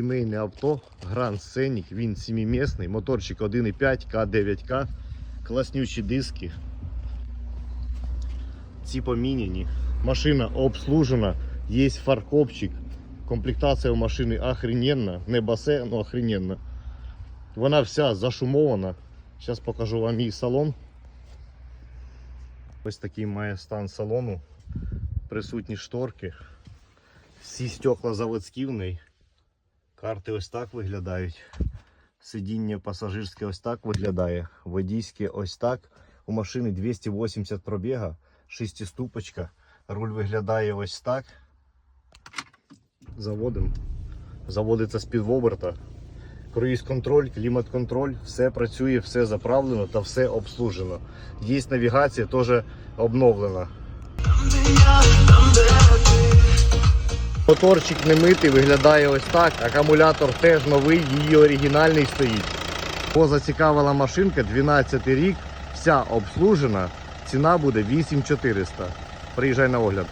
Сімейне авто Grand Scenic, він сімимісний, моторчик 1.5 К9К, класнючі диски. Ці поміняні. Машина обслужена, є фаркопчик. Комплектація у машини охрененна, не басе, але охрененна. Вона вся зашумована. Зараз покажу вам її салон. Ось такий має стан салону. Присутні шторки. Всі стекла заводські в неї. Карти ось так виглядають. Сидіння пасажирське ось так виглядає. Водійське ось так. У машини 280 пробіга, шестиступочка. Руль виглядає ось так. Заводимо. Заводиться з підвоберта. Круїз контроль, клімат контроль, все працює, все заправлено та все обслужено. Є навігація теж обновлена. Моторчик не митий, виглядає ось так. Акумулятор теж новий, її оригінальний стоїть. Позацікавила машинка, 12 рік, вся обслужена. Ціна буде 8400. Приїжджай на огляд.